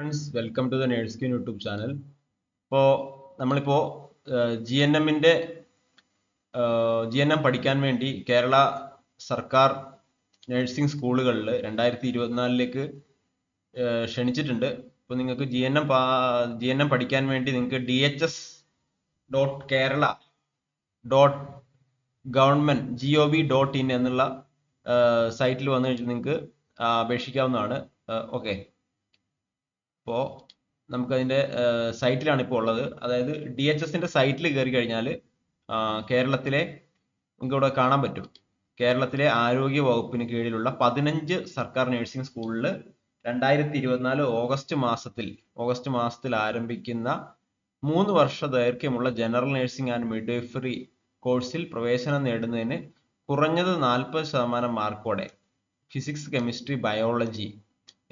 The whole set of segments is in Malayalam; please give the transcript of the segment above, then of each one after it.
Friends welcome to the nurse queen YouTube channel ഇപ്പോൾ നമ്മളിപ്പോൾ ജി എൻ എമ്മിന്റെ ജി എൻ എം പഠിക്കാൻ വേണ്ടി കേരള സർക്കാർ നേഴ്സിംഗ് സ്കൂളുകളിൽ രണ്ടായിരത്തി ഇരുപത്തിനാലിലേക്ക് ക്ഷണിച്ചിട്ടുണ്ട്. ഇപ്പോൾ നിങ്ങൾക്ക് G N M G N M പഠിക്കാൻ വേണ്ടി നിങ്ങൾക്ക് D H S dot Kerala dot government G O V dot in എന്നുള്ള സൈറ്റിൽ വന്നു കഴിഞ്ഞാൽ നിങ്ങൾക്ക് അപേക്ഷിക്കാവുന്നതാണ്. ഓക്കെ അപ്പോൾ നമുക്കതിന്റെ സൈറ്റിലാണ് ഇപ്പോൾ ഉള്ളത്. അതായത് ഡി എച്ച് എസിന്റെ സൈറ്റിൽ കയറി കഴിഞ്ഞാൽ കേരളത്തിലെ നമുക്ക് ഇവിടെ കാണാൻ പറ്റും. കേരളത്തിലെ ആരോഗ്യ വകുപ്പിന് കീഴിലുള്ള പതിനഞ്ച് സർക്കാർ നഴ്സിംഗ് സ്കൂളിൽ രണ്ടായിരത്തി ഇരുപത്തിനാല് ഓഗസ്റ്റ് മാസത്തിൽ ഓഗസ്റ്റ് മാസത്തിൽ ആരംഭിക്കുന്ന മൂന്ന് വർഷ ദൈർഘ്യമുള്ള ജനറൽ നഴ്സിംഗ് ആൻഡ് മിഡ്വൈഫറി കോഴ്സിൽ പ്രവേശനം നേടുന്നതിന് കുറഞ്ഞത് നാൽപ്പത് ശതമാനം മാർക്കോടെ ഫിസിക്സ് കെമിസ്ട്രി ബയോളജി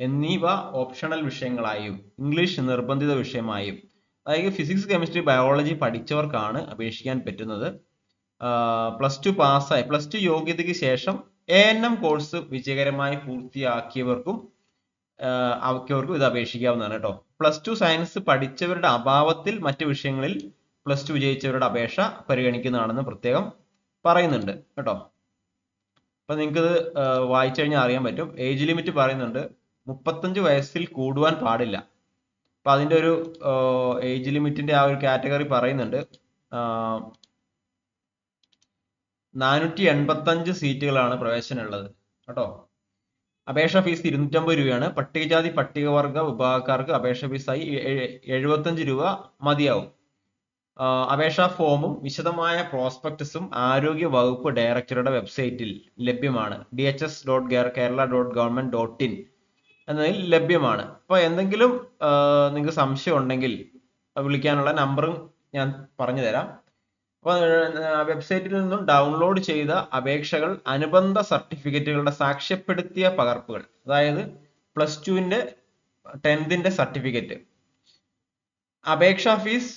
എന്നിവ ഓപ്ഷണൽ വിഷയങ്ങളായും ഇംഗ്ലീഷ് നിർബന്ധിത വിഷയമായും അതായത് ഫിസിക്സ് കെമിസ്ട്രി ബയോളജി പഠിച്ചവർക്കാണ് അപേക്ഷിക്കാൻ പറ്റുന്നത്. പ്ലസ് ടു പാസ്സായി പ്ലസ് ടു യോഗ്യതയ്ക്ക് ശേഷം എ എൻ എം കോഴ്സ് വിജയകരമായി പൂർത്തിയാക്കിയവർക്കും ആക്കിയവർക്കും ഇത് അപേക്ഷിക്കാവുന്നതാണ് കേട്ടോ. പ്ലസ് ടു സയൻസ് പഠിച്ചവരുടെ അഭാവത്തിൽ മറ്റു വിഷയങ്ങളിൽ പ്ലസ് ടു വിജയിച്ചവരുടെ അപേക്ഷ പരിഗണിക്കുന്നതാണെന്ന് പ്രത്യേകം പറയുന്നുണ്ട് കേട്ടോ. അപ്പൊ നിങ്ങൾക്ക് വായിച്ചു കഴിഞ്ഞാൽ അറിയാൻ പറ്റും. ഏജ് ലിമിറ്റ് പറയുന്നുണ്ട്. മുപ്പത്തഞ്ച് വയസ്സിൽ കൂടുവാൻ പാടില്ല. അപ്പൊ അതിന്റെ ഒരു ഏജ് ലിമിറ്റിന്റെ ആ ഒരു കാറ്റഗറി പറയുന്നുണ്ട്. നാനൂറ്റി എൺപത്തഞ്ച് സീറ്റുകളാണ് പ്രവേശനമുള്ളത്. കേട്ടോ? അപേക്ഷ ഫീസ് ഇരുന്നൂറ്റമ്പത് രൂപയാണ്. പട്ടികജാതി പട്ടികവർഗ വിഭാഗക്കാർക്ക് അപേക്ഷ ഫീസായി എഴുപത്തഞ്ച് രൂപ മതിയാവും. അപേക്ഷാ ഫോമും വിശദമായ പ്രോസ്പെക്ടസും ആരോഗ്യ വകുപ്പ് ഡയറക്ടറുടെ വെബ്സൈറ്റിൽ ലഭ്യമാണ്. D H S dot Kerala dot government dot in. എന്നതിൽ ലഭ്യമാണ്. അപ്പോൾ എന്തെങ്കിലും നിങ്ങൾക്ക് സംശയം ഉണ്ടെങ്കിൽ വിളിക്കാനുള്ള നമ്പറും ഞാൻ പറഞ്ഞു തരാം അപ്പോൾ വെബ്സൈറ്റിൽ നിന്നും ഡൗൺലോഡ് ചെയ്ത അപേക്ഷകൾ അനുബന്ധ സർട്ടിഫിക്കറ്റുകളുടെ സാക്ഷ്യപ്പെടുത്തിയ പകർപ്പുകൾ അതായത് പ്ലസ് ടുവിന്റെ ടെൻത്തിന്റെ സർട്ടിഫിക്കറ്റ്. അപേക്ഷാ ഫീസ്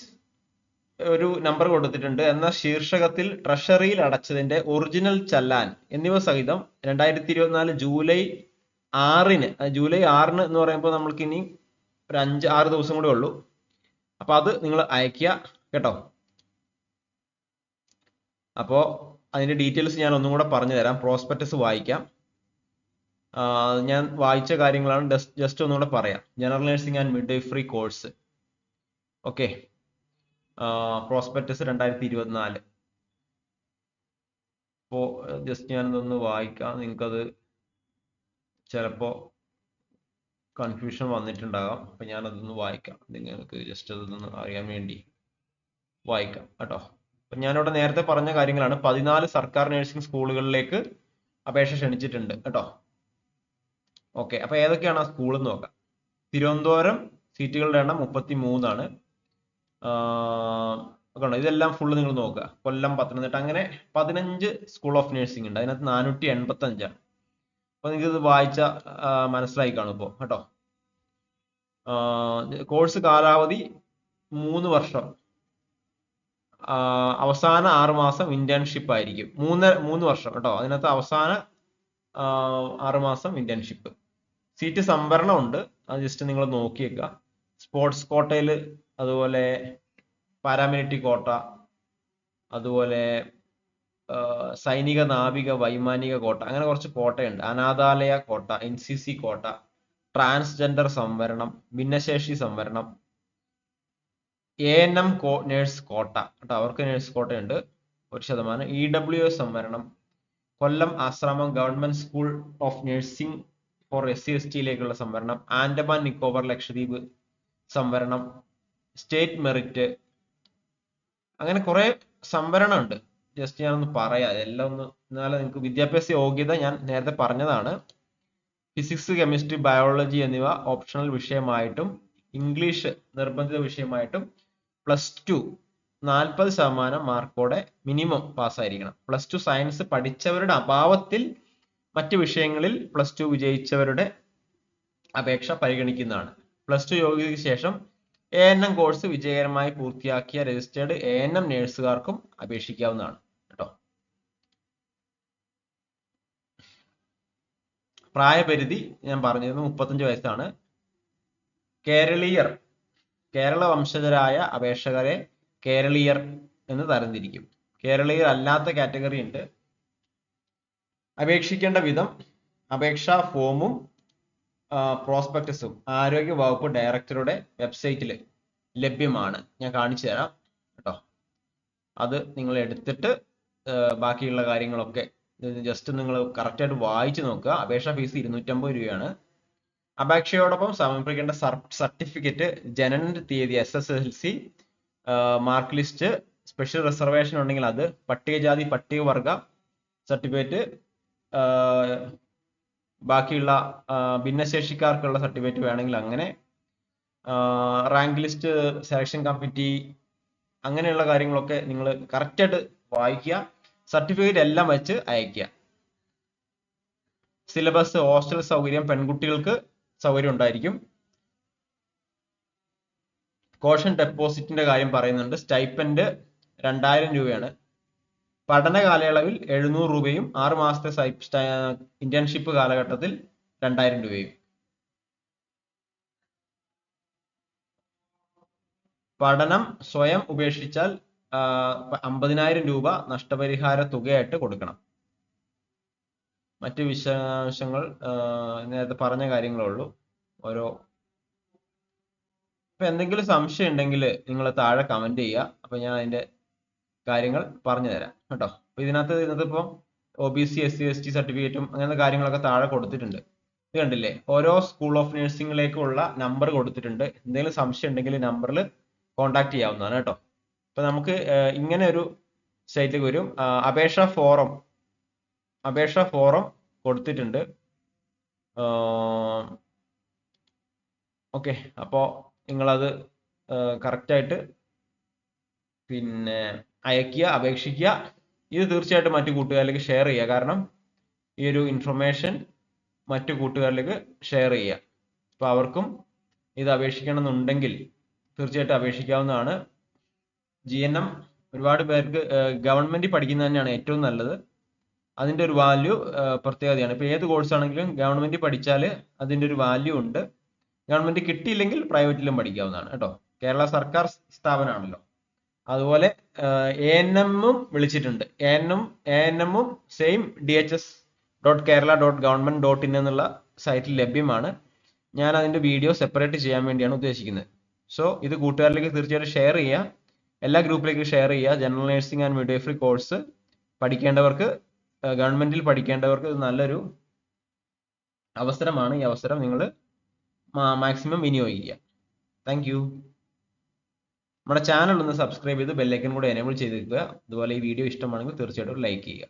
ഒരു നമ്പർ കൊടുത്തിട്ടുണ്ട്. എന്ന ശീർഷകത്തിൽ ട്രഷറിയിൽ അടച്ചതിന്റെ ഒറിജിനൽ ചല്ലാൻ എന്നിവ സഹിതം രണ്ടായിരത്തി ഇരുപത്തിനാല് ജൂലൈ ആറിന് ജൂലൈ ആറിന് എന്ന് പറയുമ്പോൾ നമ്മൾക്ക് ഇനി ഒരു അഞ്ച് ആറ് ദിവസം കൂടെ ഉള്ളൂ. അപ്പൊ അത് നിങ്ങൾ അയക്കുക കേട്ടോ. അപ്പോൾ അതിന്റെ ഡീറ്റെയിൽസ് ഞാൻ ഒന്നും കൂടെ പറഞ്ഞു തരാം. പ്രോസ്പെക്ടസ് വായിക്കാം. ഞാൻ വായിച്ച കാര്യങ്ങളാണ് ജസ്റ്റ് ഒന്നുകൂടെ പറയാം. General nursing and midwifery course okay prospectus രണ്ടായിരത്തി ഇരുപത്തിനാല് അപ്പോൾ ജസ്റ്റ് ഞാനിതൊന്ന് വായിക്കാം. നിങ്ങൾക്കത് ചിലപ്പോൾ കൺഫ്യൂഷൻ വന്നിട്ടുണ്ടാകാം. അപ്പം ഞാനതൊന്ന് വായിക്കാം. നിങ്ങൾക്ക് ജസ്റ്റ് അതൊന്ന് അറിയാൻ വേണ്ടി വായിക്കാം കേട്ടോ. അപ്പം ഞാനിവിടെ നേരത്തെ പറഞ്ഞ കാര്യങ്ങളാണ്. പതിനാല് സർക്കാർ നഴ്സിംഗ് സ്കൂളുകളിലേക്ക് അപേക്ഷ ക്ഷണിച്ചിട്ടുണ്ട് കേട്ടോ. ഓക്കെ അപ്പം ഏതൊക്കെയാണ് ആ സ്കൂൾ എന്ന് നോക്കാം. തിരുവനന്തപുരം സീറ്റുകളുടെ എണ്ണം മുപ്പത്തി മൂന്നാണ് കണ്ടോ ഇതെല്ലാം ഫുള്ള് നിങ്ങൾ നോക്കുക. കൊല്ലം പത്തനംതിട്ട അങ്ങനെ പതിനഞ്ച് സ്കൂൾ ഓഫ് നഴ്സിംഗ് ഉണ്ട്. അതിനകത്ത് നാനൂറ്റി എൺപത്തി അഞ്ചാണ് അപ്പൊ നിങ്ങൾക്ക് ഇത് വായിച്ച മനസ്സിലായി കാണും ഇപ്പോ കേട്ടോ? കോഴ്സ് കാലാവധി മൂന്ന് വർഷം. അവസാന ആറ് മാസം ഇന്റേൺഷിപ്പ് ആയിരിക്കും. മൂന്ന് മൂന്ന് വർഷം കേട്ടോ? അതിനകത്ത് അവസാന ആറ് മാസം ഇന്റേൺഷിപ്പ് സീറ്റ് സംവരണം ഉണ്ട് അത് ജസ്റ്റ് നിങ്ങൾ നോക്കിയേക്കുക സ്പോർട്സ് കോട്ടയിൽ അതുപോലെ പാരാമിലിറ്ററി കോട്ട അതുപോലെ സൈനിക നാവിക വൈമാനിക കോട്ട അങ്ങനെ കുറച്ച് കോട്ടയുണ്ട്. അനാഥാലയ quota N C C quota transgender സംവരണം ഭിന്നശേഷി സംവരണം A N M co nurse quota. കേട്ടോ അവർക്ക് നേഴ്സ് കോട്ടയുണ്ട് ഒരു ശതമാനം. ഇ ഡബ്ല്യു എസ് സംവരണം കൊല്ലം ആശ്രമം government school of nursing for S C S ടിയിലേക്കുള്ള സംവരണം ആൻഡമാൻ നിക്കോബർ ലക്ഷദ്വീപ് സംവരണം സ്റ്റേറ്റ് മെറിറ്റ് അങ്ങനെ കുറെ സംവരണം ഉണ്ട് ജസ്റ്റ് ഞാനൊന്ന് പറയാം. എല്ലാം ഒന്ന് എന്നാലും നിങ്ങൾക്ക് വിദ്യാഭ്യാസ യോഗ്യത ഞാൻ നേരത്തെ പറഞ്ഞതാണ്. ഫിസിക്സ് കെമിസ്ട്രി ബയോളജി എന്നിവ ഓപ്ഷണൽ വിഷയമായിട്ടും ഇംഗ്ലീഷ് നിർബന്ധിത വിഷയമായിട്ടും പ്ലസ് ടു നാൽപ്പത് ശതമാനം മാർക്കോടെ മിനിമം പാസ്സായിരിക്കണം പ്ലസ് ടു സയൻസ് പഠിച്ചവരുടെ അഭാവത്തിൽ മറ്റ് വിഷയങ്ങളിൽ പ്ലസ് ടു വിജയിച്ചവരുടെ അപേക്ഷ പരിഗണിക്കുന്നതാണ്. പ്ലസ് ടു യോഗ്യതയ്ക്ക് ശേഷം എ എൻ എം കോഴ്സ് വിജയകരമായി പൂർത്തിയാക്കിയ രജിസ്റ്റേർഡ് എ എൻ എം നേഴ്സുകാർക്കും അപേക്ഷിക്കാവുന്നതാണ് കേട്ടോ പ്രായപരിധി ഞാൻ പറഞ്ഞിരുന്നു മുപ്പത്തഞ്ച് വയസ്സാണ്. കേരളീയർ കേരള വംശജരായ അപേക്ഷകരെ കേരളീയർ എന്ന് തരംതിരിക്കും. കേരളീയർ അല്ലാത്ത കാറ്റഗറി ഉണ്ട്. അപേക്ഷിക്കേണ്ട വിധം അപേക്ഷാ ഫോമും പ്രോസ്പെക്ടസും ആരോഗ്യ വകുപ്പ് ഡയറക്ടറുടെ വെബ്സൈറ്റിൽ ലഭ്യമാണ്. ഞാൻ കാണിച്ചു തരാം കേട്ടോ. അത് നിങ്ങൾ എടുത്തിട്ട് ബാക്കിയുള്ള കാര്യങ്ങളൊക്കെ ജസ്റ്റ് നിങ്ങൾ കറക്റ്റായിട്ട് വായിച്ചു നോക്കുക. അപേക്ഷാ ഫീസ് ഇരുന്നൂറ്റമ്പത് രൂപയാണ്. അപേക്ഷയോടൊപ്പം സമർപ്പിക്കേണ്ട സർട്ടിഫിക്കറ്റ് ജനന തീയതി S S L C mark list special reservation ഉണ്ടെങ്കിൽ അത് പട്ടികജാതി പട്ടികവർഗ സർട്ടിഫിക്കറ്റ് ബാക്കിയുള്ള ഭിന്നശേഷിക്കാർക്കുള്ള സർട്ടിഫിക്കറ്റ് വേണമെങ്കിൽ അങ്ങനെ റാങ്ക് ലിസ്റ്റ് സെലക്ഷൻ കമ്മിറ്റി അങ്ങനെയുള്ള കാര്യങ്ങളൊക്കെ നിങ്ങൾ കറക്റ്റായിട്ട് വായിക്കുക. സർട്ടിഫിക്കറ്റ് എല്ലാം വെച്ച് അയക്കുക സിലബസ് ഹോസ്റ്റൽ സൗകര്യം പെൺകുട്ടികൾക്ക് സൗകര്യം ഉണ്ടായിരിക്കും. കോഷൻ ഡെപ്പോസിറ്റിന്റെ കാര്യം പറയുന്നുണ്ട്. സ്റ്റൈപ്പൻഡ് രണ്ടായിരം രൂപയാണ്. പഠന കാലയളവിൽ എഴുന്നൂറ് രൂപയും ആറ് മാസത്തെ ഇന്റേൺഷിപ്പ് കാലഘട്ടത്തിൽ രണ്ടായിരം രൂപയും. പഠനം സ്വയം ഉപേക്ഷിച്ചാൽ അമ്പതിനായിരം രൂപ നഷ്ടപരിഹാര തുകയായിട്ട് കൊടുക്കണം. മറ്റ് വിശദാംശങ്ങൾ നേരത്തെ പറഞ്ഞ കാര്യങ്ങളേ ഉള്ളൂ. ഓരോ ഇപ്പൊ എന്തെങ്കിലും സംശയം ഉണ്ടെങ്കിൽ നിങ്ങൾ താഴെ കമന്റ് ചെയ്യുക. അപ്പൊ ഞാൻ അതിന്റെ കാര്യങ്ങൾ പറഞ്ഞു തരാം. കേട്ടോ? അപ്പൊ ഇതിനകത്ത് ഇന്നത്തെ ഇപ്പം O B C S C S T സർട്ടിഫിക്കറ്റും അങ്ങനത്തെ കാര്യങ്ങളൊക്കെ താഴെ കൊടുത്തിട്ടുണ്ട്. ഇത് കണ്ടില്ലേ? ഓരോ സ്കൂൾ ഓഫ് നഴ്സിംഗിലേക്കുള്ള നമ്പർ കൊടുത്തിട്ടുണ്ട്. എന്തെങ്കിലും സംശയം ഉണ്ടെങ്കിൽ നമ്പറിൽ കോൺടാക്ട് ചെയ്യാവുന്നതാണ് കേട്ടോ. അപ്പൊ നമുക്ക് ഇങ്ങനെ ഒരു സൈറ്റിലേക്ക് വരും. അപേക്ഷ ഫോറം. അപേക്ഷ ഫോറം കൊടുത്തിട്ടുണ്ട്. ഓക്കെ. അപ്പോൾ നിങ്ങളത് കറക്റ്റായിട്ട് പിന്നെ അയക്കുക അപേക്ഷിക്കുക. ഇത് തീർച്ചയായിട്ടും മറ്റു കൂട്ടുകാരിലേക്ക് ഷെയർ ചെയ്യുക. കാരണം ഈ ഒരു ഇൻഫർമേഷൻ മറ്റു കൂട്ടുകാരിലേക്ക് ഷെയർ ചെയ്യുക. അപ്പോൾ അവർക്കും ഇത് അപേക്ഷിക്കണമെന്നുണ്ടെങ്കിൽ തീർച്ചയായിട്ടും അപേക്ഷിക്കാവുന്നതാണ്. ജി എൻ എം ഒരുപാട് പേർക്ക് ഗവൺമെന്റ് പഠിക്കുന്നത് തന്നെയാണ് ഏറ്റവും നല്ലത്. അതിന്റെ ഒരു വാല്യൂ പ്രത്യേകതയാണ്. ഇപ്പൊ ഏത് കോഴ്സ് ആണെങ്കിലും ഗവൺമെന്റ് പഠിച്ചാൽ അതിന്റെ ഒരു വാല്യൂ ഉണ്ട്. ഗവൺമെന്റ് കിട്ടിയില്ലെങ്കിൽ പ്രൈവറ്റിലും പഠിക്കാവുന്നതാണ് കേട്ടോ. കേരള സർക്കാർ സ്ഥാപനമാണല്ലോ. അതുപോലെ എ എൻ എമ്മും വിളിച്ചിട്ടുണ്ട്. A N M A N എമ്മും same D H S dot Kerala dot government dot in എന്നുള്ള സൈറ്റിൽ ലഭ്യമാണ്. ഞാൻ അതിന്റെ വീഡിയോ സെപ്പറേറ്റ് ചെയ്യാൻ വേണ്ടിയാണ് ഉദ്ദേശിക്കുന്നത്. സോ ഇത് കൂട്ടുകാരിലേക്ക് തീർച്ചയായിട്ടും ഷെയർ ചെയ്യുക എല്ലാ ഗ്രൂപ്പിലേക്ക് ഷെയർ ചെയ്യുക. General nursing and midwifery course പഠിക്കേണ്ടവർക്ക് ഗവൺമെന്റിൽ പഠിക്കേണ്ടവർക്ക് നല്ലൊരു അവസരമാണ്. ഈ അവസരം നിങ്ങൾ മാക്സിമം വിനിയോഗിക്കുക. താങ്ക് യു നമ്മുടെ ചാനൽ ഒന്ന് സബ്സ്ക്രൈബ് ചെയ്ത് ബെല്ലൈക്കൻ കൂടെ എനേബിൾ ചെയ്തിരിക്കുക. അതുപോലെ ഈ വീഡിയോ ഇഷ്ടമാണെങ്കിൽ തീർച്ചയായിട്ടും ലൈക്ക് ചെയ്യുക.